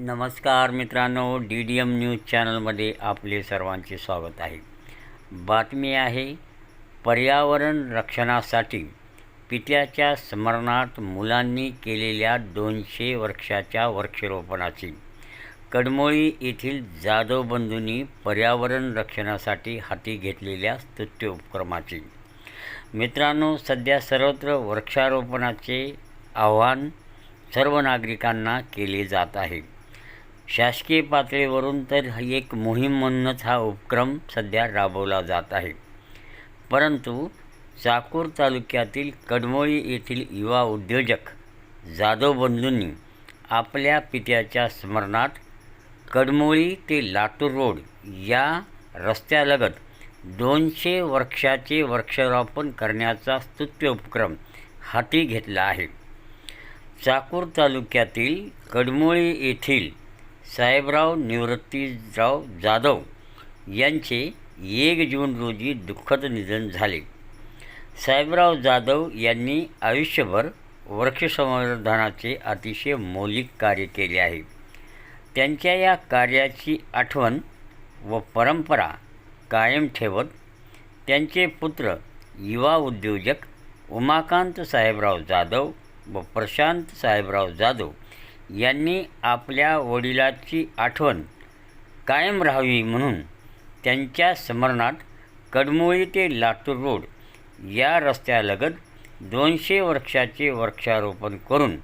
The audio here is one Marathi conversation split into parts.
नमस्कार मित्रांनो डी डी एम न्यूज चॅनलमध्ये आपले सर्वांचे स्वागत आहे. बातमी आहे पर्यावरण रक्षणासाठी पित्याच्या स्मरणार्थ मुलांनी केलेल्या दोनशे वर्षाच्या वृक्षारोपणाची. कडमोळी येथील जाधव बंधूंनी पर्यावरण रक्षणासाठी हाती घेतलेल्या स्तुत्य उपक्रमाची मित्रांनो सध्या सर्वत्र वृक्षारोपणाचे आव्हान सर्व नागरिकांना केले जात आहे. शासकीय पातळीवरून तर ही एक मोहीम म्हणूनच हा उपक्रम सध्या राबवला जात आहे. परंतु चाकूर तालुक्यातील कडमोळी येथील युवा उद्योजक जाधव बंधूंनी आपल्या पित्याच्या स्मरणात कडमोळी ते लातूर रोड या रस्त्यालगत दोनशे वर्षाचे वृक्षारोपण करण्याचा स्तुत्य उपक्रम हाती घेतला आहे. चाकूर तालुक्यातील कडमोळी येथील साहेबराव निवृत्तीराव जाधव यांचे एक जून रोजी दुःखद निधन झाले. साहेबराव जाधव यांनी आयुष्यभर वृक्षसंवर्धनाचे अतिशय मौलिक कार्य केले आहे. त्यांच्या या कार्याची आठवण व परंपरा कायम ठेवत त्यांचे पुत्र युवा उद्योजक उमाकांत साहेबराव जाधव व प्रशांत साहेबराव जाधव यांनी आपल्या वडिलाची आठवण कायम राहावी म्हणून त्यांच्या स्मरणात कडमोळी ते लातूर रोड या रस्त्यालगत दोनशे वर्षाचे वृक्षारोपण करून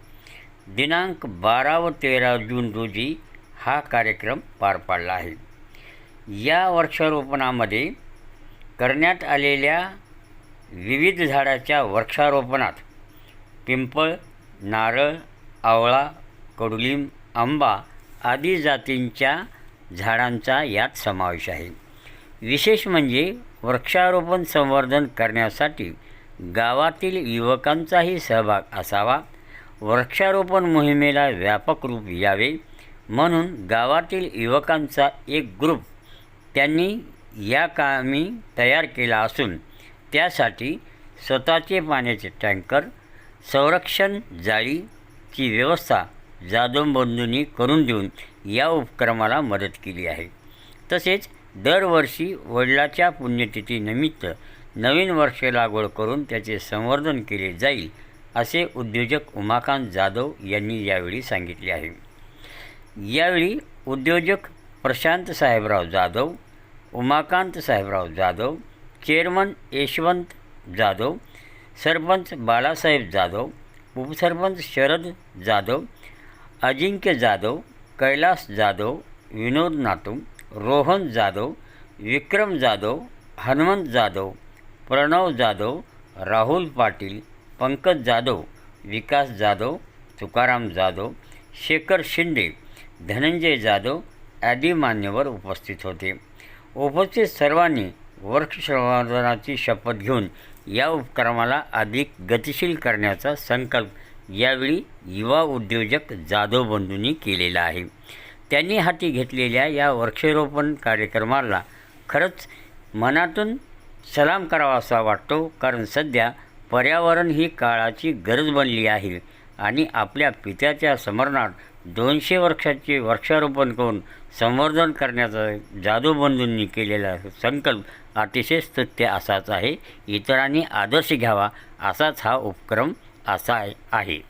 दिनांक बारा व तेरा जून रोजी हा कार्यक्रम पार पाडला आहे. या वृक्षारोपणामध्ये करण्यात आलेल्या विविध झाडाच्या वृक्षारोपणात पिंपळ नारळ आवळा कडुलिंब आंबा आदी जातींच्या झाडांचा यात समावेश आहे. विशेष म्हणजे वृक्षारोपण संवर्धन करण्यासाठी गावातील युवकांचाही सहभाग असावा. वृक्षारोपण मोहिमेला व्यापक रूप यावे. म्हणून गावातील युवकांचा एक ग्रुप त्यांनी या कामी तयार केला असून त्यासाठी स्वतःचे पाण्याचे टँकर संरक्षण जाळीची व्यवस्था जाधव बंधूंनी करून देऊन या उपक्रमाला मदत केली आहे. तसेच दरवर्षी वडिलाच्या पुण्यतिथीनिमित्त नवीन वर्ष लागवड करून त्याचे संवर्धन केले जाईल असे उद्योजक उमाकांत जाधव यांनी यावेळी सांगितले आहे. यावेळी उद्योजक प्रशांत साहेबराव जाधव उमाकांत साहेबराव जाधव चेअरमन यशवंत जाधव सरपंच बाळासाहेब जाधव उपसरपंच शरद जाधव अजिंक्य जाधव कैलास जाधव विनोद नातू रोहन जाधव विक्रम जाधव हनुमंत जाधव प्रणव जाधव राहुल पाटील पंकज जाधव विकास जाधव तुकाराम जाधव शेखर शिंदे धनंजय जाधव आदी मान्यवर उपस्थित होते. उपस्थित सर्वांनी वृक्षसंवर्धनाची शपथ घेऊन या उपक्रमाला अधिक गतिशील करण्याचा संकल्प यावेळी युवा उद्योजक जाधव बंधूंनी केलेला आहे. त्यांनी हाती घेतलेल्या या वृक्षारोपण कार्यक्रमाला खरंच मनातून सलाम करावा असा वाटतो कारण सध्या पर्यावरण ही काळाची गरज बनली आहे आणि आपल्या पित्याच्या स्मरणात दोनशे वर्षाचे वृक्षारोपण करून संवर्धन करण्याचा जाधव बंधूंनी केलेला संकल्प अतिशय स्तुत्य असाच आहे. इतरांनी आदर्श घ्यावा असाच हा उपक्रम असा आहे.